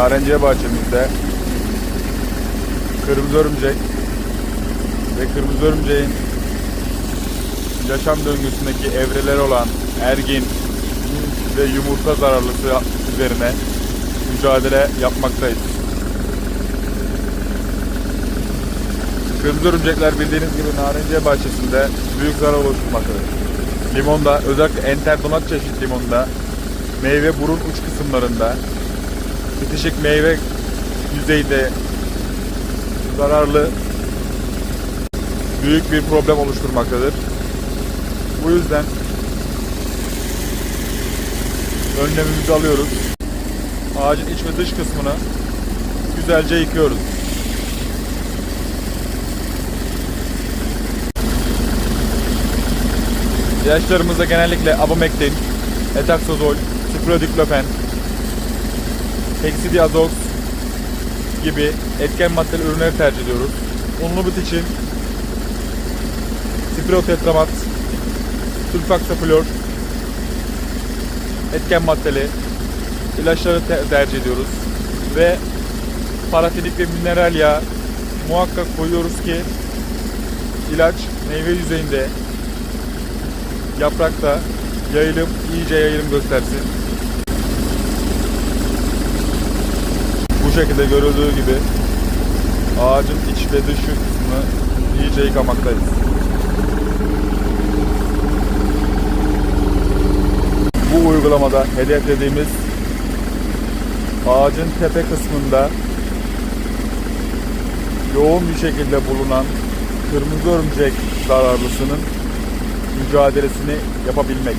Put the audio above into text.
Narenciye bahçemizde kırmızı örümcek ve kırmızı örümceğin yaşam döngüsündeki evreleri olan ergin ve yumurta zararlısı üzerine mücadele yapmaktayız. Kırmızı örümcekler bildiğiniz gibi narenciye bahçesinde büyük zarar oluşturmaktadır. Limonda, özellikle enterdonat çeşit limonda, meyve burun uç kısımlarında, bitişik meyve yüzeyde zararlı büyük bir problem oluşturmaktadır. Bu yüzden önlemimizi alıyoruz. Ağacın iç ve dış kısmını güzelce yıkıyoruz. İlaçlarımızda genellikle abamektin, etaksazol, spirodiklofen, heksidiazox gibi etken maddeli ürünleri tercih ediyoruz. Unlu bit için spirotetramat, sulfaksaflor, etken maddeli ilaçları te- tercih ediyoruz. Ve parafinik ve mineral yağ muhakkak koyuyoruz ki ilaç meyve yüzeyinde yaprakta yayılım, iyice yayılım göstersin. Bu şekilde görüldüğü gibi ağacın iç ve dış kısmını iyice yıkamaktayız. Bu uygulamada hedeflediğimiz ağacın tepe kısmında yoğun bir şekilde bulunan kırmızı örümcek zararlısının mücadelesini yapabilmek.